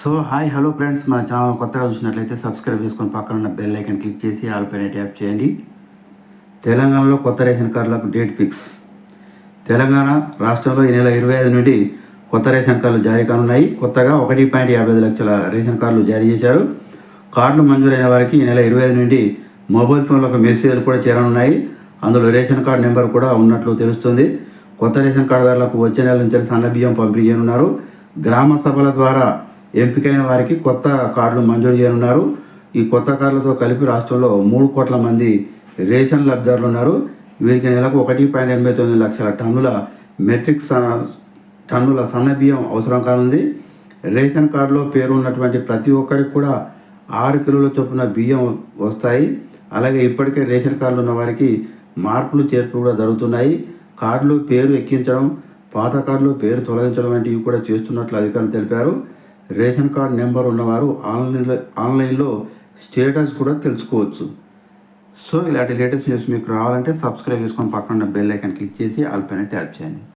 So hi hello friends. మన channel కొత్తగా చూసినట్లయితే సబ్స్క్రైబ్ చేసుకొని పక్కన ఉన్న బెల్ ఐకన్ క్లిక్ చేసి ఆల్ పైన ట్యాప్ చేయండి. తెలంగాణలో కొత్త రేషన్ కార్డులకు డేట్ ఫిక్స్. తెలంగాణ రాష్ట్రంలో ఈ నెల ఇరవై ఐదు నుండి కొత్త రేషన్ కార్డులు జారీ కానున్నాయి. కొత్తగా ఒకటి పాయింట్ యాభై ఐదు లక్షల రేషన్ కార్డులు జారీ చేశారు. కార్డులు మంజూరైన వారికి ఈ నెల ఇరవై ఐదు నుండి మొబైల్ ఫోన్లకు మెసేజ్లు కూడా చేరనున్నాయి. అందులో రేషన్ కార్డు నెంబర్ కూడా ఉన్నట్లు తెలుస్తుంది. కొత్త రేషన్ కార్డుదారులకు వచ్చే నెల నుంచి సన్న బియ్యం పంపిణీ చేయనున్నారు. గ్రామ సభల ద్వారా ఎంపికైన వారికి కొత్త కార్డులు మంజూరు చేయనున్నారు. ఈ కొత్త కార్డులతో కలిపి రాష్ట్రంలో మూడు కోట్ల మంది రేషన్ లబ్ధిదారులు ఉన్నారు. వీరికి నెలకు ఒకటి పాయింట్ ఎనభై తొమ్మిది లక్షల టన్నుల మెట్రిక్ స- టన్నుల సన్న బియ్యం అవసరం కానుంది. రేషన్ కార్డులో పేరు ఉన్నటువంటి ప్రతి ఒక్కరికి కూడా ఆరు కిలోల చొప్పున బియ్యం వస్తాయి. అలాగే ఇప్పటికే రేషన్ కార్డులు ఉన్న వారికి మార్పులు చేర్పులు కూడా జరుగుతున్నాయి. కార్డులో పేరు ఎక్కించడం పాత కార్డులో పేరు తొలగించడం వంటివి కూడా చేస్తున్నట్లు అధికారులు తెలిపారు. రేషన్ కార్డు నెంబర్ ఉన్నవారు ఆన్లైన్లో ఆన్లైన్లో స్టేటస్ కూడా తెలుసుకోవచ్చు. సో ఇలాంటి లేటెస్ట్ న్యూస్ మీకు రావాలంటే సబ్స్క్రైబ్ చేసుకొని పక్కన బెల్ ఐకాన్ క్లిక్ చేసి ఆల్ పైన ట్యాప్ చేయండి.